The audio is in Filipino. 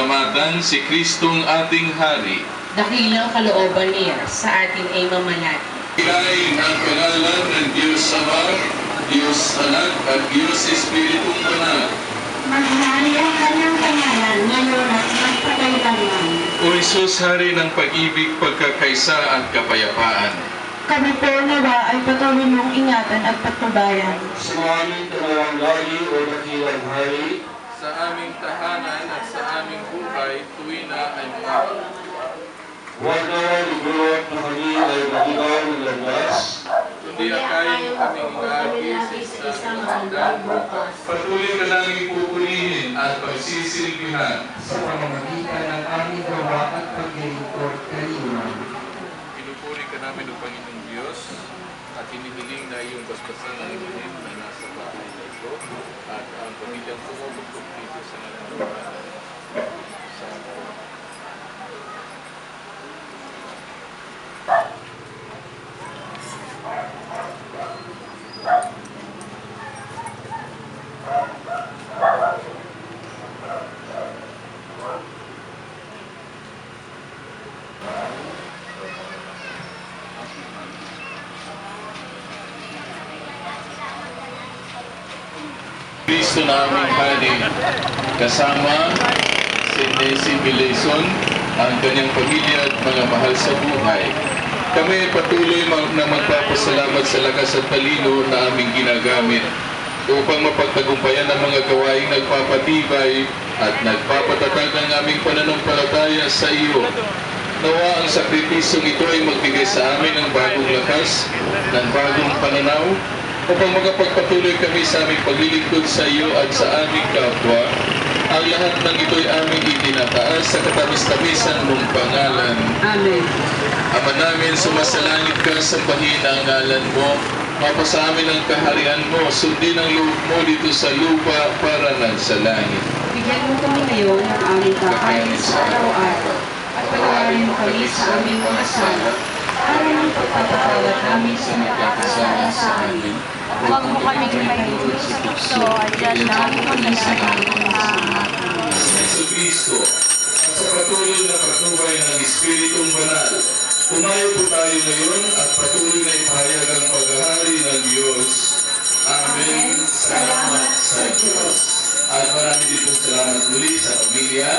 pagkakilanlan si Kristong ating Hari. Dakilang kalooban niya sa atin ay mamalati. Ilain ang pangalan ng Diyos Ama, Diyos Anak at Diyos Espiritong Banal. Maghari ang kanyang pangalan ngayon at magpakailanman. O Isus, Hari ng pag-ibig, pagkakaisa at kapayapaan. Kami po nawa ay patuloy mong ingatan at patnubayan. sa aming dalawang lagi o dakilang hari, Sa aming tahanan buhay, tuwi na ay mga. huwag naman igulot na kami ay magigaw ng landas, Kundi akayin kaming ingagi sa isang hanggang bukas. Patuloy ka namin pupurihin at pagsisilbihan. sa pamamagitan ng aming gawa at paglilingkod kanina. Pinupuri ka namin o Panginoong Diyos at hinihiling na iyong basbasan ng ilim na nasa bahay na ito at ang pamilyang tumutugtog Kristo naming Hari, kasama si Nancy Milason, ang kanyang pamilya at mga mahal sa buhay. Kami patuloy na magpapasalamat sa lakas at talino na aming ginagamit upang mapagtagumpayan ang mga gawaing nagpapatibay at nagpapatatag ng aming pananampalataya sa iyo. Nawa ang sakripisyong ito ay magbigay sa amin ng bagong lakas, ng bagong pananaw, upang magpagpatuloy kami sa aming paglilingkod sa iyo at sa aming kapwa. Ang lahat ng ito ay aming itinataas sa katamis-tamisan mong pangalan. Amen. Ama namin, sumasalangit ka, sambahin ang ngalan mo. Mapa sa amin ang kaharian mo, sundin ang loob mo dito sa lupa para ng sa langit. Bigyan mo kami ngayon ng aming kakain sa araw-araw at patawarin mo kami sa aming mga sala para ng pagpapatawad namin sa nagkakasala sa amin. Huwag mo kaming mahilig sa tukso at yan lang kami sa at sa patuloy na patnubay ng Espiritong Banal, Umayo po tayo ngayon at patuloy na ipahayag ang paghahari ng Diyos. Amen. Salamat sa Diyos. At marami din po salamat muli sa pamilya